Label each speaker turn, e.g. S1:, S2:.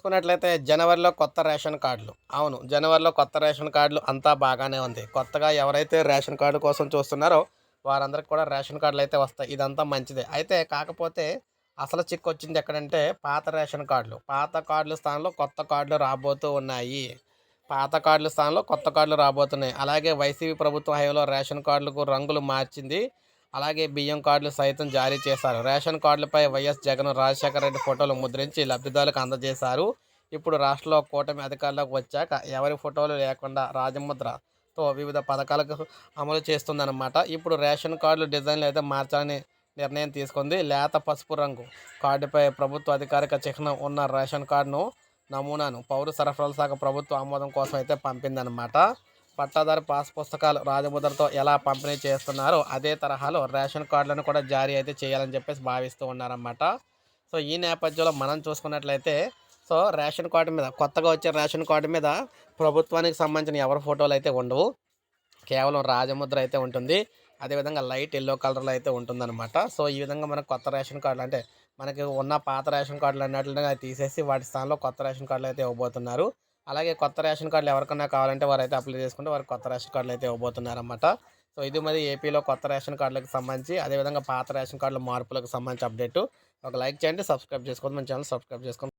S1: చూసుకున్నట్లయితే జనవరిలో కొత్త రేషన్ కార్డులు. అవును జనవరిలో కొత్త రేషన్ కార్డులు అంతా బాగానే ఉంది. కొత్తగా ఎవరైతే రేషన్ కార్డు కోసం చూస్తున్నారో వారందరికి కూడా రేషన్ కార్డులు అయితే వస్తాయి. ఇదంతా మంచిదే. అయితే కాకపోతే అసలు చిక్కు వచ్చింది ఎక్కడంటే పాత రేషన్ కార్డులు. పాత కార్డుల స్థానంలో కొత్త కార్డులు రాబోతూ ఉన్నాయి. పాత కార్డుల స్థానంలో కొత్త కార్డులు రాబోతున్నాయి. అలాగే వైసీపీ ప్రభుత్వ హయాంలో రేషన్ కార్డులకు రంగులు మార్చింది అలాగే బియ్యం కార్డులు సైతం జారీ చేశారు. రేషన్ కార్డులపై వైఎస్ జగన్ రాజశేఖర రెడ్డి ఫోటోలు ముద్రించి లబ్ధిదారులకు అందజేశారు. ఇప్పుడు రాష్ట్రంలో కూటమి అధికారులకు వచ్చాక ఎవరి ఫోటోలు లేకుండా రాజముద్రతో వివిధ పథకాలకు అమలు చేస్తుందన్నమాట. ఇప్పుడు రేషన్ కార్డులు డిజైన్లు అయితే మార్చాలని నిర్ణయం తీసుకుంది. లేత పసుపు రంగు కార్డుపై ప్రభుత్వ అధికారిక చిహ్నం ఉన్న రేషన్ కార్డును నమూనాను పౌర సరఫరాల శాఖ ప్రభుత్వ ఆమోదం కోసం అయితే పంపిందనమాట పట్టాదారు పాస్ పుస్తకాలు రాజముద్రతో ఎలా పంపిణీ చేస్తున్నారో అదే తరహాలో రేషన్ కార్డులను కూడా జారీ అయితే చేయాలని చెప్పేసి భావిస్తూ ఉన్నారన్నమాట. సో ఈ నేపథ్యంలో మనం చూసుకున్నట్లయితే సో రేషన్ కార్డు మీద కొత్తగా వచ్చే రేషన్ కార్డు మీద ప్రభుత్వానికి సంబంధించిన ఎవరి ఫోటోలు అయితే ఉండవు. కేవలం రాజముద్ర అయితే ఉంటుంది. అదేవిధంగా లైట్ ఎల్లో కలర్లో అయితే ఉంటుందన్నమాట. సో ఈ విధంగా మనకు కొత్త రేషన్ కార్డులు అంటే మనకి ఉన్న పాత రేషన్ కార్డులు అన్నట్లుగా తీసేసి వాటి స్థానంలో కొత్త రేషన్ కార్డులు అయితే ఇవ్వబోతున్నారు. అలాగే కొత్త రేషన్ కార్డులు ఎవరికైనా కావాలంటే వారైతే అప్లై చేసుకుంటే వారికి కొత్త రేషన్ కార్డులు అయితే ఇవ్వబోతున్నారు సో ఇది మరి ఏపీలో కొత్త రేషన్ కార్డులకు సంబంధించి అదేవిధంగా పాత రేషన్ కార్డుల మార్పులకు సంబంధించి అప్డేట్ ఒక లైక్ చేయండి సబ్స్క్రైబ్ చేసుకోండి మన ఛానల్ సబ్స్క్రైబ్ చేసుకోండి.